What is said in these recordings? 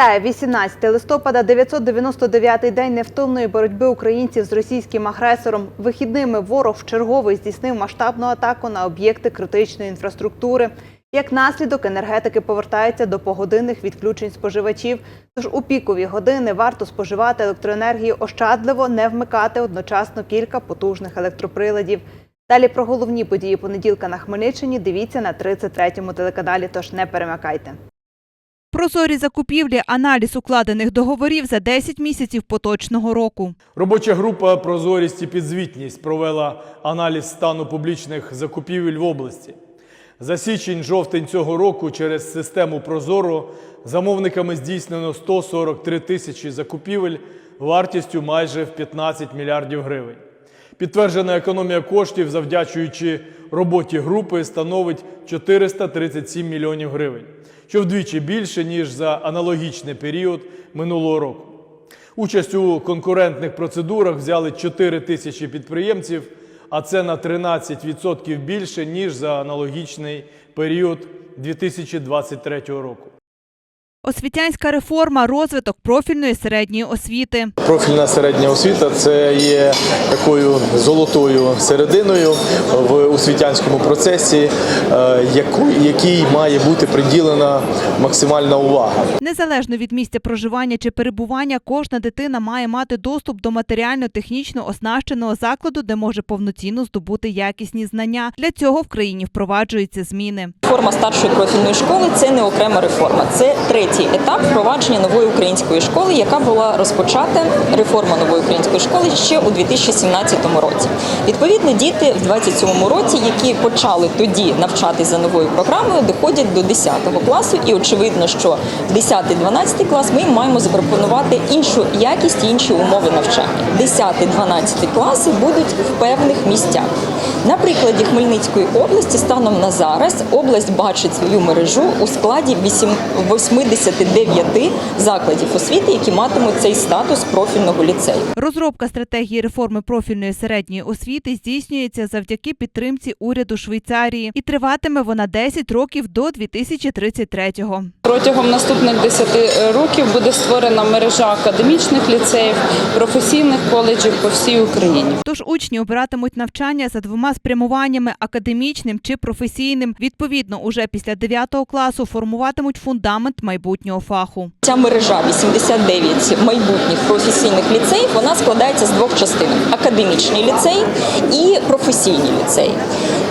Вітаю 18 листопада, 999-й день невтомної боротьби українців з російським агресором. Вихідними ворог в черговий здійснив масштабну атаку на об'єкти критичної інфраструктури. Як наслідок, енергетики повертаються до погодинних відключень споживачів. Тож у пікові години варто споживати електроенергію ощадливо, не вмикати одночасно кілька потужних електроприладів. Далі про головні події понеділка на Хмельниччині дивіться на 33-му телеканалі. Тож не перемикайте. Прозорі закупівлі, аналіз укладених договорів за 10 місяців поточного року. Робоча група Прозорість і підзвітність провела аналіз стану публічних закупівель в області. За січень-жовтень цього року через систему Прозоро замовниками здійснено 143 тисячі закупівель вартістю майже в 15 мільярдів гривень. Підтверджена економія коштів, завдячуючи роботі групи, становить 437 мільйонів гривень, що вдвічі більше, ніж за аналогічний період минулого року. Участь у конкурентних процедурах взяли 4 тисячі підприємців, а це на 13% більше, ніж за аналогічний період 2023 року. Освітянська реформа, розвиток профільної середньої освіти. Профільна середня освіта це є такою золотою серединою в освітянському процесі, е, яку- якій має бути приділена максимальна увага. Незалежно від місця проживання чи перебування, кожна дитина має мати доступ до матеріально-технічно оснащеного закладу, де може повноцінно здобути якісні знання. Для цього в країні впроваджуються зміни. Реформа старшої профільної школи це не окрема реформа. Це третій етап впровадження нової української школи, яка була розпочата реформа нової української школи ще у 2017 році. Відповідно, діти в 27 році, які почали тоді навчатись за новою програмою, доходять до 10 класу, і очевидно, що 10-12 клас ми маємо запропонувати іншу якість і інші умови навчання. 10-12 класи будуть в певних місцях. На прикладі Хмельницької області станом на зараз область бачить свою мережу у складі 8 89 закладів освіти, які матимуть цей статус профільного ліцею. Розробка стратегії реформи профільної середньої освіти здійснюється завдяки підтримці уряду Швейцарії, і триватиме вона 10 років до 2033-го. Протягом наступних 10 років буде створена мережа академічних ліцеїв, професійних коледжів по всій Україні. Тож учні обиратимуть навчання за двома спрямуваннями академічним чи професійним. Відповідно, уже після 9 класу формуватимуть фундамент майбутнього фаху. Ця мережа 89 майбутніх професійних ліцеїв вона складається з двох частин: академічний ліцей і професійний ліцей.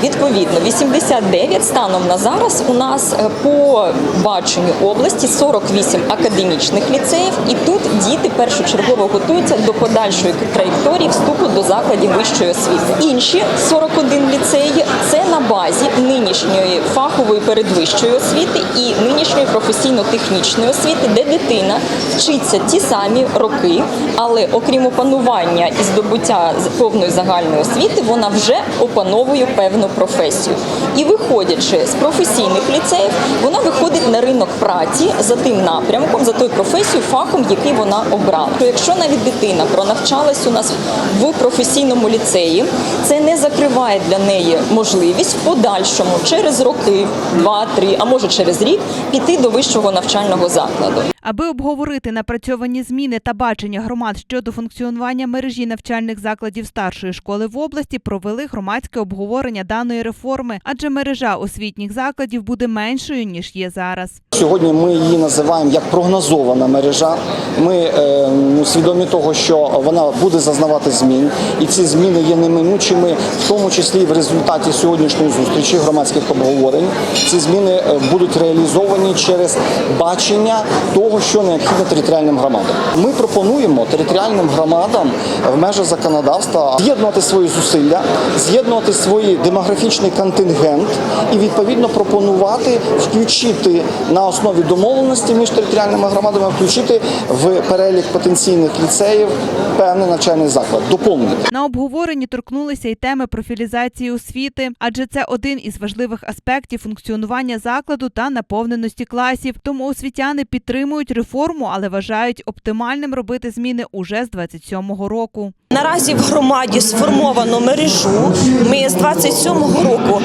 Відповідно, 89 станом на зараз у нас е, по баченню області 48 академічних ліцеїв, і тут діти першочергово готуються до подальшої траєкторії вступу до закладів вищої освіти. Інші 41 ліцеї це на базі нинішньої фахової передвищої освіти і нинішньої професійно-технічної освіти, де дитина вчиться ті самі роки, але окрім опанування і здобуття повної загальної освіти, вона вже опановує певну професію. І виходячи з професійних ліцеїв, вона виходить на ринок праці за тим напрямком, за тою професією, фахом, який вона обрала. То Якщо навіть дитина пронавчалась у нас в професійному ліцеї, це не закриває для неї можливість в подальшому через роки, два-три, а може через рік піти до вищого навчального закладу. Аби обговорити напрацьовані зміни та бачення громад щодо функціонування мережі навчальних закладів старшої школи в області, провели громадське обговорення даної реформи, адже мережа освітніх закладів буде меншою ніж є зараз. Сьогодні ми її називаємо як прогнозована мережа. Ми е, ну, свідомі того, що вона буде зазнавати змін, і ці зміни є неминучими, в тому числі і в результаті сьогоднішньої зустрічі громадських обговорень. Ці зміни е, будуть реалізовані через бачення того, що необхідно територіальним громадам. Ми пропонуємо територіальним громадам в межах законодавства з'єднувати свої зусилля, з'єднувати свій демографічний контингент і відповідно пропонувати включити на основі домовленості між територіальними громадами, включити в перелік потенційних ліцеїв певний навчальний заклад, доповнити. На обговоренні торкнулися й теми профілізації освіти, адже це один із важливих аспектів функціонування закладу та наповненості класів. Тому освітяни підтримують реформу, але вважають оптимальним робити зміни уже з 27-го року. Наразі в громаді сформовано мережу. Ми з 27-го року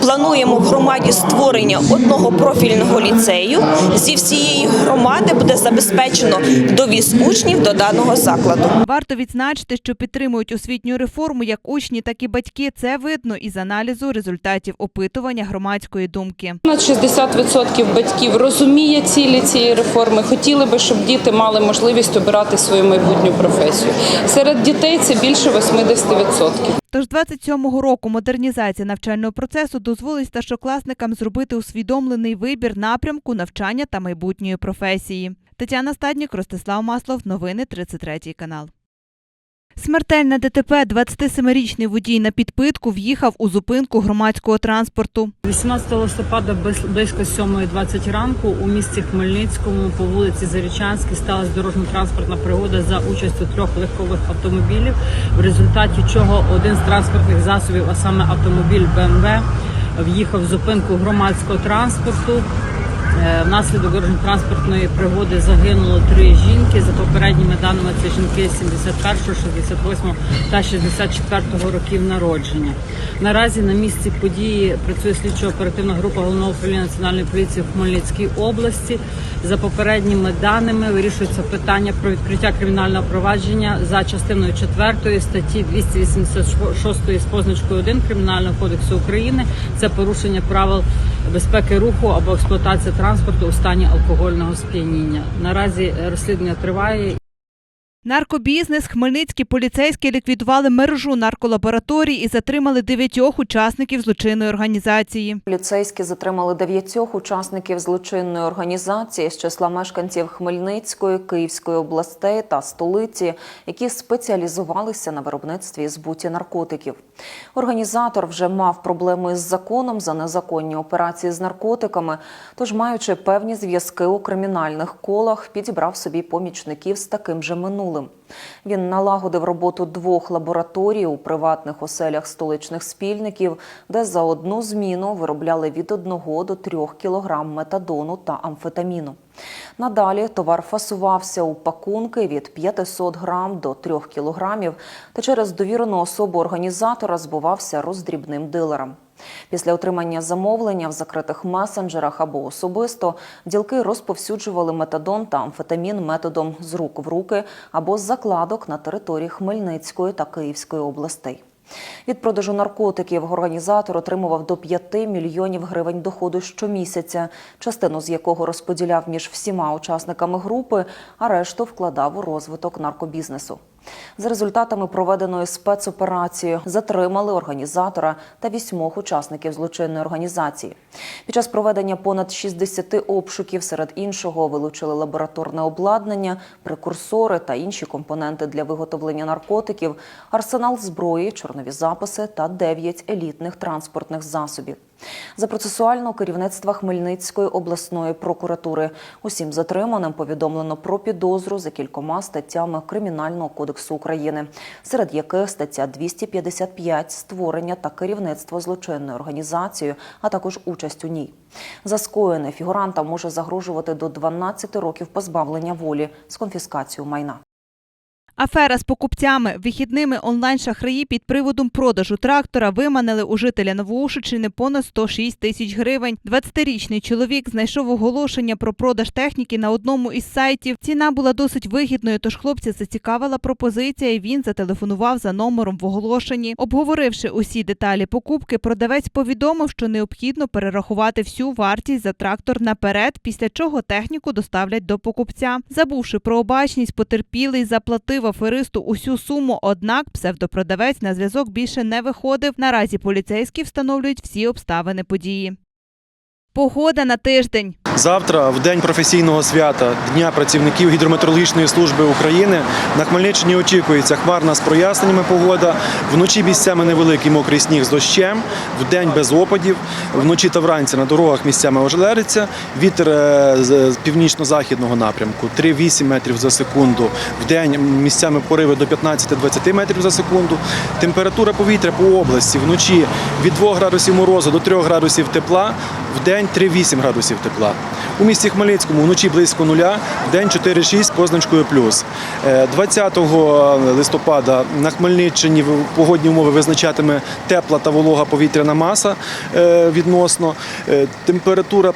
плануємо в громаді створення одного профільного ліцею. Зі всієї громади буде забезпечено довіз учнів до даного закладу. Варто відзначити, що підтримують освітню реформу як учні, так і батьки. Це видно із аналізу результатів опитування громадської думки. Понад 60% батьків розуміє цілі цієї реформи. Хотіли би, щоб діти мали можливість обирати свою майбутню професію. Серед дітей це більше 80%. Тож 27-го року модернізація навчального процесу дозволить старшокласникам зробити усвідомлений вибір напрямку навчання та майбутньої професії. Тетяна Стаднік, Ростислав Маслов. Новини 33 канал. Смертельне ДТП. 27-річний водій на підпитку в'їхав у зупинку громадського транспорту. 18 листопада близько 7.20 ранку у місті Хмельницькому по вулиці Зарічанській сталася дорожньо-транспортна пригода за участю трьох легкових автомобілів, в результаті чого один з транспортних засобів, а саме автомобіль БМВ, в'їхав в зупинку громадського транспорту. Е, Внаслідок дорожньо-транспортної пригоди загинуло три жінки. За попередніми даними це жінки 71, 68 та 64 років народження. Наразі на місці події працює слідчо-оперативна група головного управління національної поліції в Хмельницькій області. За попередніми даними вирішується питання про відкриття кримінального провадження за частиною 4 статті 286 з позначкою 1 Кримінального кодексу України. Це порушення правил безпеки руху або експлуатація транспорту у стані алкогольного сп'яніння. Наразі розслідування триває. Наркобізнес хмельницькі поліцейські ліквідували мережу нарколабораторій і затримали дев'ятьох учасників злочинної організації. Поліцейські затримали дев'ятьох учасників злочинної організації з числа мешканців Хмельницької, Київської областей та столиці, які спеціалізувалися на виробництві і збуті наркотиків. Організатор вже мав проблеми з законом за незаконні операції з наркотиками, тож, маючи певні зв'язки у кримінальних колах, підібрав собі помічників з таким же минулим. Він налагодив роботу двох лабораторій у приватних оселях столичних спільників, де за одну зміну виробляли від 1 до 3 кілограм метадону та амфетаміну. Надалі товар фасувався у пакунки від 500 грам до 3 кілограмів та через довірену особу організатора збувався роздрібним дилерам. Після отримання замовлення в закритих месенджерах або особисто ділки розповсюджували метадон та амфетамін методом з рук в руки або з закладок на території Хмельницької та Київської областей. Від продажу наркотиків організатор отримував до 5 мільйонів гривень доходу щомісяця, частину з якого розподіляв між всіма учасниками групи, а решту вкладав у розвиток наркобізнесу. За результатами проведеної спецоперації затримали організатора та вісьмох учасників злочинної організації. Під час проведення понад 60 обшуків серед іншого вилучили лабораторне обладнання, прекурсори та інші компоненти для виготовлення наркотиків, арсенал зброї, чорнові записи та 9 елітних транспортних засобів. За процесуального керівництва Хмельницької обласної прокуратури усім затриманим повідомлено про підозру за кількома статтями Кримінального кодексу України, серед яких стаття 255 створення та керівництво злочинною організацією, а також участь у ній. За скоєне фігурантам може загрожувати до 12 років позбавлення волі з конфіскацією майна. Афера з покупцями вихідними онлайн-шахраї під приводом продажу трактора виманили у жителя Новоушичини понад 106 тисяч гривень. 20-річний чоловік знайшов оголошення про продаж техніки на одному із сайтів. Ціна була досить вигідною, тож хлопця зацікавила пропозиція, і він зателефонував за номером в оголошенні. Обговоривши усі деталі покупки, продавець повідомив, що необхідно перерахувати всю вартість за трактор наперед, після чого техніку доставлять до покупця. Забувши про обачність, потерпілий заплатив аферисту усю суму, однак псевдопродавець на зв'язок більше не виходив. Наразі поліцейські встановлюють всі обставини події. Погода на тиждень. Завтра, в день професійного свята Дня працівників гідрометеорологічної служби України, на Хмельниччині очікується хмарна з проясненнями погода. Вночі місцями невеликий мокрий сніг з дощем, в день без опадів. Вночі та вранці на дорогах місцями ожелериться. Вітер е, з північно-західного напрямку 3-8 метрів за секунду. В день місцями пориви до 15-20 метрів за секунду. Температура повітря по області вночі від 2 градусів морозу до 3 градусів тепла, в день 3-8 градусів тепла. У місті Хмельницькому вночі близько нуля, в день 4-6 позначкою плюс. Е, 20 листопада на Хмельниччині погодні умови визначатиме тепла та волога повітряна маса е, відносно. Е, Температура,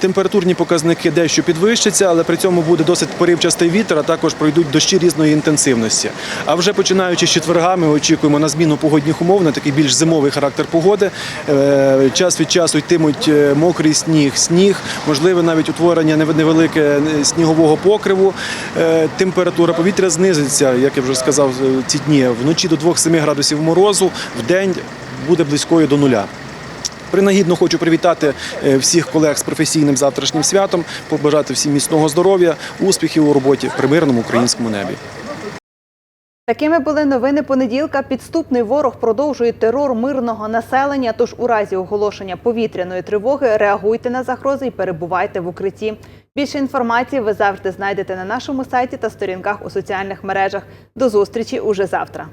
температурні показники дещо підвищаться, але при цьому буде досить поривчастий вітер, а також пройдуть дощі різної інтенсивності. А вже починаючи з четверга, ми очікуємо на зміну погодних умов, на такий більш зимовий характер погоди. Е, Час від часу йтимуть е, мокрий сніг, сніг, можливе навіть утворення невелике е, снігового покриву. Е, Температура повітря знизиться, як я вже сказав, е, ці дні вночі до 2-7 градусів морозу, в день буде близькою до нуля. Принагідно хочу привітати всіх колег з професійним завтрашнім святом, побажати всім міцного здоров'я, успіхів у роботі при мирному українському небі. Такими були новини понеділка. Підступний ворог продовжує терор мирного населення. Тож у разі оголошення повітряної тривоги реагуйте на загрози і перебувайте в укритті. Більше інформації ви завжди знайдете на нашому сайті та сторінках у соціальних мережах. До зустрічі уже завтра.